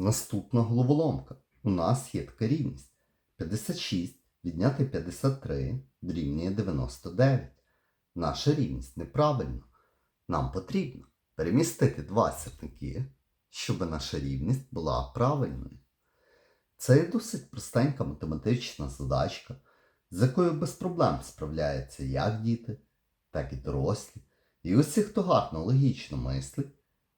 Наступна головоломка. У нас є така рівність. 56 відняти 53 дорівнює 99. Наша рівність неправильна. Нам потрібно перемістити два сірники, щоб наша рівність була правильною. Це є досить простенька математична задачка, з якою без проблем справляються як діти, так і дорослі. І усі, хто гарно логічно мислить,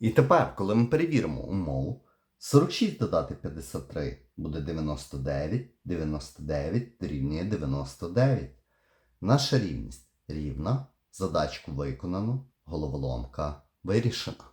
І тепер, коли ми перевіримо умову, 46 додати 53 буде 99, 99 дорівнює 99. Наша рівність рівна, задачку виконано, головоломка вирішена.